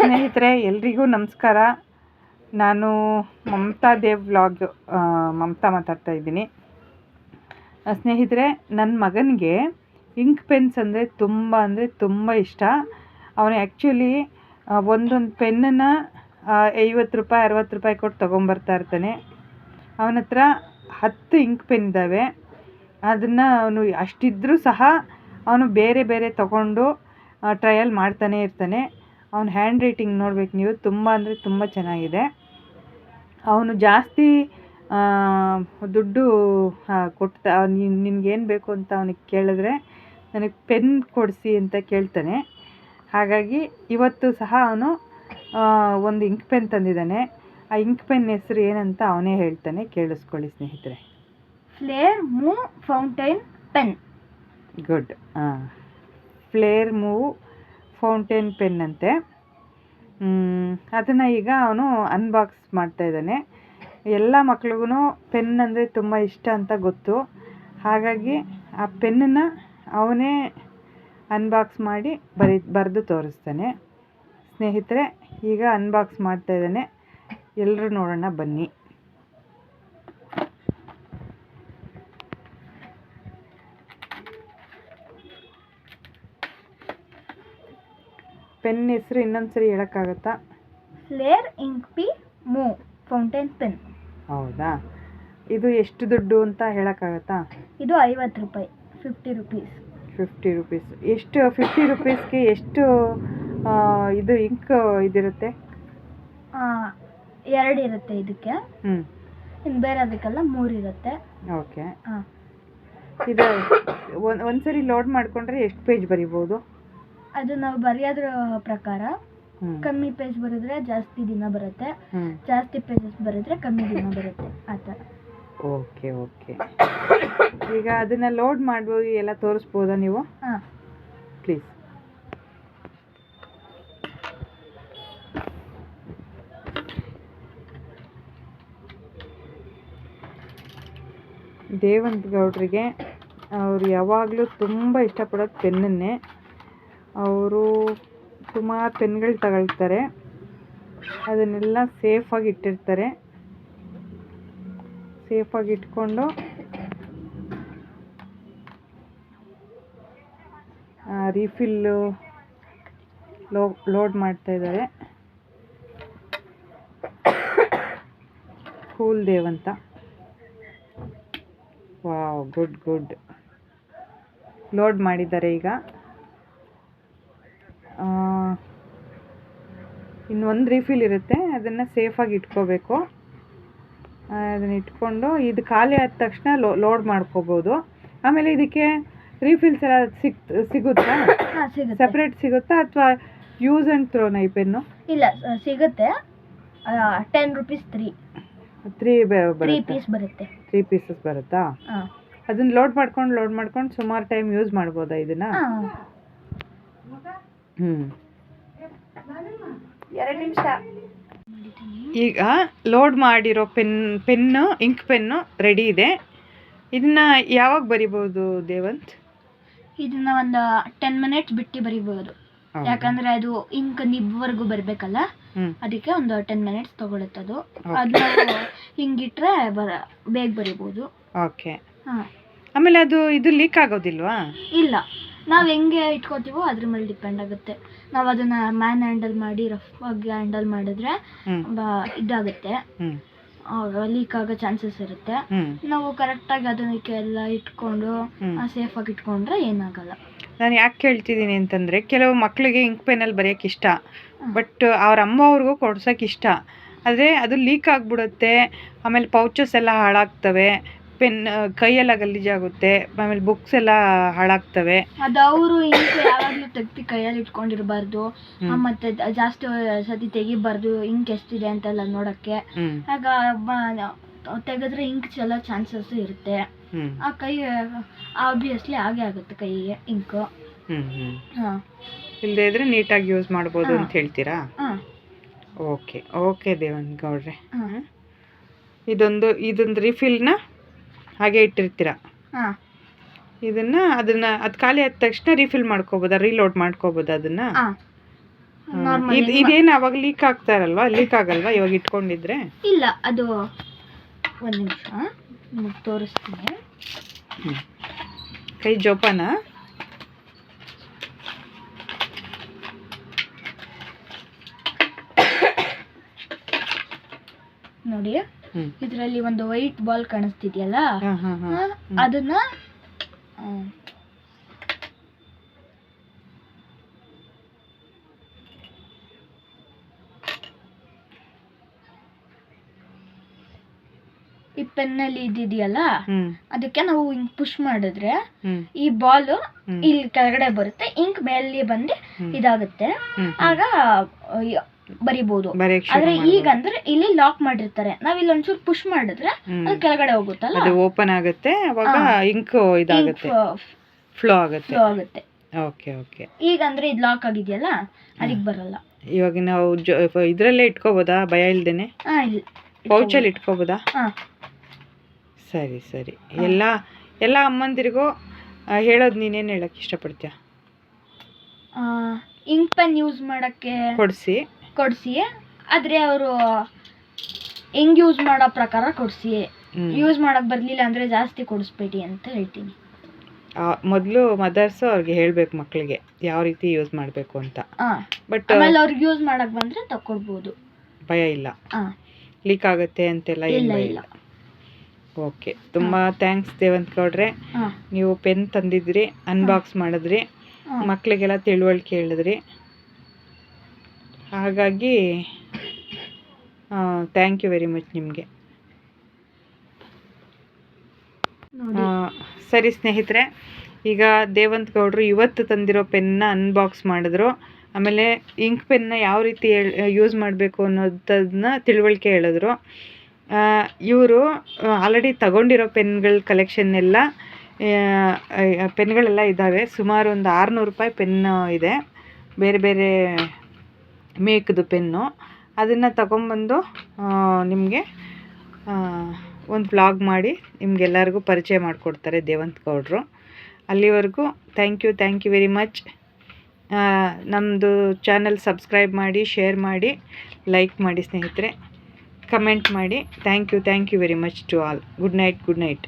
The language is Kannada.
ಸ್ನೇಹಿತರೆ, ಎಲ್ರಿಗೂ ನಮಸ್ಕಾರ. ನಾನು ಮಮತಾ ದೇವ್ ವ್ಲಾಗ್ ಮಮತಾ ಮಾತಾಡ್ತಾ ಇದ್ದೀನಿ. ಸ್ನೇಹಿತರೆ ನನ್ನ ಮಗನಿಗೆ ಇಂಕ್ ಪೆನ್ಸ್ ಅಂದರೆ ತುಂಬ ಅಂದರೆ ತುಂಬ ಇಷ್ಟ. ಅವನು ಆ್ಯಕ್ಚುಲಿ ಒಂದೊಂದು ಪೆನ್ನನ್ನು ಐವತ್ತು ರೂಪಾಯಿ, ಅರವತ್ತು ರೂಪಾಯಿ ಕೊಟ್ಟು ತೊಗೊಂಬರ್ತಾ ಇರ್ತಾನೆ. ಅವನ ಹತ್ರ ಹತ್ತು ಇಂಕ್ ಪೆನ್ ಇದ್ದಾವೆ ಅದನ್ನು ಅವನು ಅಷ್ಟಿದ್ರೂ ಸಹ ಅವನು ಬೇರೆ ಬೇರೆ ತಗೊಂಡು ಟ್ರಯಲ್ ಮಾಡ್ತಾನೆ ಇರ್ತಾನೆ. ಅವನ ಹ್ಯಾಂಡ್ ರೈಟಿಂಗ್ ನೋಡ್ಬೇಕು ನೀವು. ತುಂಬ ಅಂದರೆ ತುಂಬ ಚೆನ್ನಾಗಿದೆ. ಅವನು ಜಾಸ್ತಿ ದುಡ್ಡು ಕೊಡ್ತಾ ನಿನಗೇನು ಬೇಕು ಅಂತ ಅವನಿಗೆ ಕೇಳಿದ್ರೆ ನನಗೆ ಪೆನ್ ಕೊಡಿಸಿ ಅಂತ ಕೇಳ್ತಾನೆ. ಹಾಗಾಗಿ ಇವತ್ತು ಸಹ ಅವನು ಒಂದು ಇಂಕ್ ಪೆನ್ ತಂದಿದ್ದಾನೆ. ಆ ಇಂಕ್ ಪೆನ್ ಹೆಸರು ಏನಂತ ಅವನೇ ಹೇಳ್ತಾನೆ. ಕೇಳಿಸ್ಕೊಳ್ಳಿ ಸ್ನೇಹಿತರೆ. ಫ್ಲೇರ್ ಮೂ ಫೌಂಟೈನ್ ಪೆನ್ ಗುಡ್ ಹಾಂ ಫ್ಲೇರ್ ಮೂವ್ ಫೌಂಟೇನ್ ಪೆನ್ ಅಂತೆ ಅದನ್ನು ಈಗ ಅವನು ಅನ್ಬಾಕ್ಸ್ ಮಾಡ್ತಾ ಇದ್ದಾನೆ. ಎಲ್ಲ ಮಕ್ಳಿಗೂ ಪೆನ್ ಅಂದರೆ ತುಂಬ ಇಷ್ಟ ಅಂತ ಗೊತ್ತು. ಹಾಗಾಗಿ ಆ ಪೆನ್ನನ್ನು ಅವನೇ ಅನ್ಬಾಕ್ಸ್ ಮಾಡಿ ಬರಿ, ಬರೆದು ತೋರಿಸ್ತಾನೆ. ಸ್ನೇಹಿತರೆ, ಈಗ ಅನ್ಬಾಕ್ಸ್ ಮಾಡ್ತಾ ಇದ್ದಾನೆ. ಎಲ್ಲರೂ ನೋಡೋಣ ಬನ್ನಿ. ಪೆನ್ ಹೆಸರು ಇನ್ನೊಂದ್ಸರಿ ಹೇಳೋಕ್ಕಾಗತ್ತಾ? ಫ್ಲೇರ್ ಇಂಕ್ ಪಿ ಮೂ ಫೌಂಟೇನ್ ಪೆನ್. ಹೌದಾ? ಇದು ಎಷ್ಟು ದುಡ್ಡು ಅಂತ ಹೇಳೋಕ್ಕಾಗತ್ತಾ? ಇದು ಐವತ್ತು ರೂಪಾಯಿ ಫಿಫ್ಟಿ ರುಪೀಸ್. Fifty rupees. ಎಷ್ಟು ಫಿಫ್ಟಿ ರುಪೀಸ್ಗೆ ಎಷ್ಟು ಆ, ಇದು ಇಂಕ್ ಇದಿರುತ್ತೆ? ಎರಡು ಇರುತ್ತೆ ಇದಕ್ಕೆ. ಹ್ಞೂ ಇನ್ನು ಬೇರೆ ಅದಕ್ಕೆಲ್ಲ ಮೂರು ಇರುತ್ತೆ. ಓಕೆ. ಹಾಂ. ಇದು ಒಂದು ಒಂದ್ಸರಿ ಲೋಡ್ ಮಾಡಿಕೊಂಡ್ರೆ ಎಷ್ಟು ಪೇಜ್ ಬರಿಬೋದು? ಅದು ನಾವು ಬರೆಯೋದ್ರ ಪ್ರಕಾರ ಕಮ್ಮಿ ಪೇಜ್ ಬರೆದ್ರೆ ಜಾಸ್ತಿ ದಿನ ಬರುತ್ತೆ. ಜಾಸ್ತಿ ಪೇಜಸ್ ಬರೆದ್ರೆ ಕಮ್ಮಿ ದಿನ ಬರುತ್ತೆ. ಆ ಥರ ಓಕೆ ಓಕೆ. ಈಗ ಅದನ್ನು ಲೋಡ್ ಮಾಡ್ಬೋದು ಎಲ್ಲ ತೋರಿಸ್ಬೋದಾ ನೀವು? ಹಾಂ. ಪ್ಲೀಸ್ ದೇವಂತ್ ಗೌಡ್ರಿಗೆ ಅವ್ರು ಯಾವಾಗಲೂ ತುಂಬ ಇಷ್ಟಪಡೋದು ಪೆನ್ನನ್ನೇ. ಅವರು ಸುಮಾರು ಪೆನ್ಗಳು ತಗೊಳ್ತಾರೆ. ಅದನ್ನೆಲ್ಲ ಸೇಫಾಗಿ ಇಟ್ಟಿರ್ತಾರೆ. ಸೇಫಾಗಿ ಇಟ್ಕೊಂಡು ರೀಫಿಲ್ಲು ಲೋ, ಲೋಡ್ ಮಾಡ್ತಾ ಇದ್ದಾರೆ. ಕೂಲ್ ದೇವ್ ಅಂತ. Wow, good good. ಲೋಡ್ ಮಾಡಿದ್ದಾರೆ ಈಗ. ಇನ್ನೊಂದು ರೀಫಿಲ್ ಇರುತ್ತೆ ಅದನ್ನು ಸೇಫಾಗಿ ಇಟ್ಕೋಬೇಕು. ಅದನ್ನ ಇಟ್ಕೊಂಡು ಇದು ಖಾಲಿ ಆದ ತಕ್ಷಣ ಲೋಡ್ ಮಾಡ್ಕೋಬೋದು. ಆಮೇಲೆ ಇದಕ್ಕೆ ರೀಫಿಲ್ಸ್ ಎಲ್ಲ ಸಿಗ್ ಸಿಗುತ್ತಾ? ಸಪ್ರೇಟ್ ಸಿಗುತ್ತಾ. ಅಥವಾ ಯೂಸ್ ಆ್ಯಂಡ್ ಥ್ರೋನ ಈ ಪೆನ್ನು ಇಲ್ಲ ಸಿಗುತ್ತೆ. Ten rupees three three three piece ಬರುತ್ತೆ. ತ್ರೀ ಪೀಸಸ್ ಬರುತ್ತಾ. ಅದನ್ನ ಲೋಡ್ ಮಾಡ್ಕೊಂಡು ಲೋಡ್ ಮಾಡ್ಕೊಂಡು ಸುಮಾರು ಟೈಮ್ ಯೂಸ್ ಮಾಡ್ಬೋದಾ ಇದನ್ನ? ಎರಡು ನಿಮಿಷ. ಈಗ ಲೋಡ್ ಮಾಡಿರೋ pen pen ink pen ready ಇದೆ. ಇದನ್ನ ಯಾವಾಗ ಬರಿಬೋದು ದೇವಂತ್? ಇದನ್ನ ಒಂದು ಟೆನ್ ಮಿನಿಟ್ಸ್ ಬಿಟ್ಟು ಬರಿಬೋದು. ಯಾಕಂದ್ರೆ ಅದು ಇಂಕ್ ನಿಬ್ವರೆಗೂ ಬರ್ಬೇಕಲ್ಲ? ಅದಕ್ಕೆ ಒಂದು ಟೆನ್ ಮಿನಿಟ್ಸ್ ತಗೊಳುತ್ತೆ ಅದು ಅದನ್ನ ಹಿಂಗಿಟ್ರೆ ಬರ ಬೇಗ ಬರಿಬೋದು. ಓಕೆ ಹಾಂ. ಆಮೇಲೆ ಅದು ಇದು ಲೀಕ್ ಆಗೋದಿಲ್ವಾ? ಇಲ್ಲ. ನಾವು ಹೆಂಗೆ ಇಟ್ಕೋತೀವೋ ಅದ್ರ ಮೇಲೆ ಡಿಪೆಂಡ್ ಆಗುತ್ತೆ. ನಾವು ಅದನ್ನ ಮ್ಯಾನ್ ಹ್ಯಾಂಡಲ್ ಮಾಡಿ ರಫ್ ಆಗಿ ಹ್ಯಾಂಡಲ್ ಮಾಡಿದ್ರೆ ಬ- ಇದಾಗುತ್ತೆ. ಲೀಕ್ ಆಗೋ ಚಾನ್ಸಸ್ ಇರುತ್ತೆ. ನಾವು ನಾವು ಕರೆಕ್ಟಾಗಿ ಅದನ್ನೆಲ್ಲ ಇಟ್ಕೊಂಡು ಸೇಫ್ ಆಗಿ ಇಟ್ಕೊಂಡ್ರೆ ಏನಾಗಲ್ಲ. ನಾನು ಯಾಕೆ ಕೇಳ್ತಿದ್ದೀನಿ ಅಂತಂದರೆ ಕೆಲವು ಮಕ್ಕಳಿಗೆ ಇಂಕ್ ಪೆನ್ನಲ್ಲಿ ಬರೆಯೋಕ್ಕೆ ಇಷ್ಟ. ಬಟ್ ಅವ್ರ ಅಮ್ಮ ಅವ್ರಿಗೂ ಕೊಡ್ಸೋಕೆ ಇಷ್ಟ. ಆದರೆ ಅದು ಲೀಕ್ ಆಗಿಬಿಡುತ್ತೆ ಆಮೇಲೆ ಪೌಚಸ್ ಎಲ್ಲ ಹಾಳಾಗ್ತವೆ ಪೆನ್ ಕೈಯೆಲ್ಲ ಗಲೀಜಾಗುತ್ತೆ. ಆಮೇಲೆ ಬುಕ್ಸ್ ಎಲ್ಲ ಹಾಳಾಗ್ತವೆ. ಅದು ಅವರು ಇಂಕ್ ಯಾವಾಗಲೂ ತೆಗ್ದು ಕೈಯಲ್ಲಿ ಇಟ್ಕೊಂಡಿರಬಾರ್ದು. ಮತ್ತೆ ಜಾಸ್ತಿ ಸತಿ ತೆಗಿಬಾರ್ದು ಇಂಕ್ ಎಷ್ಟಿದೆ ಅಂತೆಲ್ಲ ನೋಡಕ್ಕೆ. ಆಗ ತೆಗೆದ್ರೆ ಇಂಕ್ ಚೆಲ್ಲೋ ಚಾನ್ಸಸ್ ಇರುತ್ತೆ. ಆ ಕೈ ಆಬ್ವಿಯಸ್ಲಿ ಹಾಗೆ ಆಗುತ್ತೆ ಕೈಗೆ ಇಂಕ್ ಇಲ್ಲದೇ ಇದ್ರೆ ನೀಟಾಗಿ ಯೂಸ್ ಮಾಡ್ಬೋದು ಅಂತ ಹೇಳ್ತೀರಾ? ಹಾಂ. ಓಕೆ ಓಕೆ ದೇವನ್ ಗೌಡ್ರೆ. ಇದೊಂದು ಇದೊಂದು ರಿಫಿಲ್ನ ಹಾಗೆ ಇಟ್ಟಿರ್ತೀರ? ಹಾಂ. ಇದನ್ನ ಅದನ್ನ ಅದು ಖಾಲಿ ಆದ ತಕ್ಷಣ ರೀಫಿಲ್ ಮಾಡ್ಕೋಬೋದಾ ರೀಲೋಡ್ ಮಾಡ್ಕೋಬೋದಾ ಅದನ್ನ. ಹಾಂ. ಇದು ಇದೇನು ಅವಾಗ ಲೀಕ್ ಆಗ್ತಾರಲ್ವಾ? ಲೀಕ್ ಆಗಲ್ವಾ ಇವಾಗ ಇಟ್ಕೊಂಡಿದ್ರೆ? ಇಲ್ಲ ಅದು ಒಂದು ನಿಮಿಷ ನಿಮಗೆ ತೋರಿಸ್ತೀನಿ. ಕೈ ಜೋಪಾನ? ನೋಡಿ ಇದರಲ್ಲಿ ಒಂದು ವೈಟ್ ಬಾಲ್ ಕಾಣಿಸ್ತಿದೆಯಲ್ಲ? ಅದನ್ನ ಈ ಪೆನ್ನಲ್ಲಿ ಇದೆಯಲ್ಲ ಅದಕ್ಕೆ ನಾವು ಹಿಂಗ್ ಪುಷ್ ಮಾಡಿದ್ರೆ ಈ ಬಾಲ್. ಇಲ್ಲಿ ಕೆಳಗಡೆ ಬರುತ್ತೆ ಇಂಕ್ ಮೇಲೆ ಬಂದು ಇದಾಗುತ್ತೆ. ಆಗ ಶುರು ಆದ್ರೆ. ಈಗ ಅಂದ್ರೆ ಇಲ್ಲಿ ಲಾಕ್ ಮಾಡಿರ್ತಾರೆ. ನಾವ್ ಇಲ್ಲಿ ಒಂಚೂರು ಪುಷ್ ಮಾಡಿದ್ರೆ ಅದು ಕೆಳಗಡೆ ಹೋಗುತ್ತಲ್ಲ? ಅದು ಓಪನ್ ಆಗುತ್ತೆ ಅವಾಗ. ಇಂಕ್ ಇದಾಗುತ್ತೆ. ಫ್ಲೋ ಆಗುತ್ತೆ. ಫ್ಲೋ ಆಗುತ್ತೆ. ಓಕೆ ಓಕೆ ಈಗ ಅಂದ್ರೆ ಇದು ಲಾಕ್ ಆಗಿದೆಯಲ್ಲ? ಅದಕ್ಕೆ ಬರಲ್ಲ. ಇವಾಗ ನಾವು ಇದ್ರಲ್ಲೇ ಇಟ್ಕೋಬೋದಾ? ಭಯ ಇಲ್ದೇನೆ? ಪೌಚಲ್ಲಿ ಇಟ್ಕೋಬೋದಾ. ಹಾ. ಸರಿ ಸರಿ. ಎಲ್ಲ ಎಲ್ಲ ಅಮ್ಮಂದಿರಿಗೂ ಹೇಳೋದು ನೀನೇನು ಹೇಳಕ್ ಇಷ್ಟಪಡ್ತೀಯ? ಇಂಕ್ ಪೆನ್ ಯೂಸ್ ಮಾಡಕ್ಕೆ ಕೊಡಿಸಿ. ಕೊಡ್ಸಿ ಆದ್ರೆ ಅವರು ಹೆಂಗ್ ಯೂಸ್ ಮಾಡೋ ಪ್ರಕಾರ ಕೊಡ್ಸಿ ಯೂಸ್ ಮಾಡಕ್ ಬರ್ಲಿಲ್ಲ ಅಂದ್ರೆ ಜಾಸ್ತಿ ಕೊಡಿಸ್ಬೇಡಿ ಅಂತ ಹೇಳ್ತೀನಿ. ಮೊದಲು ಮದರ್ಸ್ ಅವ್ರಿಗೆ ಹೇಳ್ಬೇಕು ಮಕ್ಕಳಿಗೆ ಯಾವ ರೀತಿ ಯೂಸ್ ಮಾಡಬೇಕು ಅಂತ. ಬಟ್ ಆಮೇಲೆ ಅವ್ರಿಗೆ ಯೂಸ್ ಮಾಡಕ್ ಬಂದ್ರೆ ತಕೊಡ್ಬೋದು. ಭಯ ಇಲ್ಲ. ಲೀಕ್ ಆಗುತ್ತೆ ಅಂತೆಲ್ಲ ಇಲ್ಲ ಇಲ್ಲ. ಓಕೆ ತುಂಬಾ ಥ್ಯಾಂಕ್ಸ್ ದೇವಂತ್ ಗೌಡ್ರೆ. ನೀವು ಪೆನ್ ತಂದಿದ್ರಿ ಅನ್ಬಾಕ್ಸ್ ಮಾಡಿದ್ರಿ. ಮಕ್ಕಳಿಗೆಲ್ಲ ತಿಳುವಳಿಕೆ ಹೇಳಿದ್ರಿ. ಹಾಗಾಗಿ ಥ್ಯಾಂಕ್ ಯು ವೆರಿ ಮಚ್ ನಿಮಗೆ. ಸರಿ ಸ್ನೇಹಿತರೆ ಈಗ ದೇವಂತ್ ಗೌಡ್ರು ಇವತ್ತು ತಂದಿರೋ ಪೆನ್ನ ಅನ್ಬಾಕ್ಸ್ ಮಾಡಿದ್ರು. ಆಮೇಲೆ ಇಂಕ್ ಪೆನ್ನ ಯಾವ ರೀತಿ ಯೂಸ್ ಮಾಡಬೇಕು ಅನ್ನೋದನ್ನ ತಿಳುವಳಿಕೆ ಹೇಳಿದ್ರು. ಇವರು ಆಲ್ರೆಡಿ ತಗೊಂಡಿರೋ ಪೆನ್ಗಳ ಕಲೆಕ್ಷನ್ ಎಲ್ಲ ಪೆನ್ಗಳೆಲ್ಲ ಇದ್ದಾವೆ. ಸುಮಾರು ಒಂದು ಆರುನೂರು ರೂಪಾಯಿ ಪೆನ್ನು ಇದೆ. ಬೇರೆ ಬೇರೆ ಮೇಕ್ದು ಪೆನ್ನು. ಅದನ್ನು ತಗೊಂಬಂದು ನಿಮಗೆ ಒಂದು ಬ್ಲಾಗ್ ಮಾಡಿ ನಿಮಗೆಲ್ಲರಿಗೂ ಪರಿಚಯ ಮಾಡಿಕೊಡ್ತಾರೆ ದೇವಂತ್ ಗೌಡ್ರು. ಅಲ್ಲಿವರೆಗೂ thank you thank you very much ನಮ್ಮದು ಚಾನಲ್ ಸಬ್ಸ್ಕ್ರೈಬ್ ಮಾಡಿ ಶೇರ್ ಮಾಡಿ ಲೈಕ್ ಮಾಡಿ ಸ್ನೇಹಿತರೆ. ಕಮೆಂಟ್ ಮಾಡಿ. Thank you thank you very much to all good night good night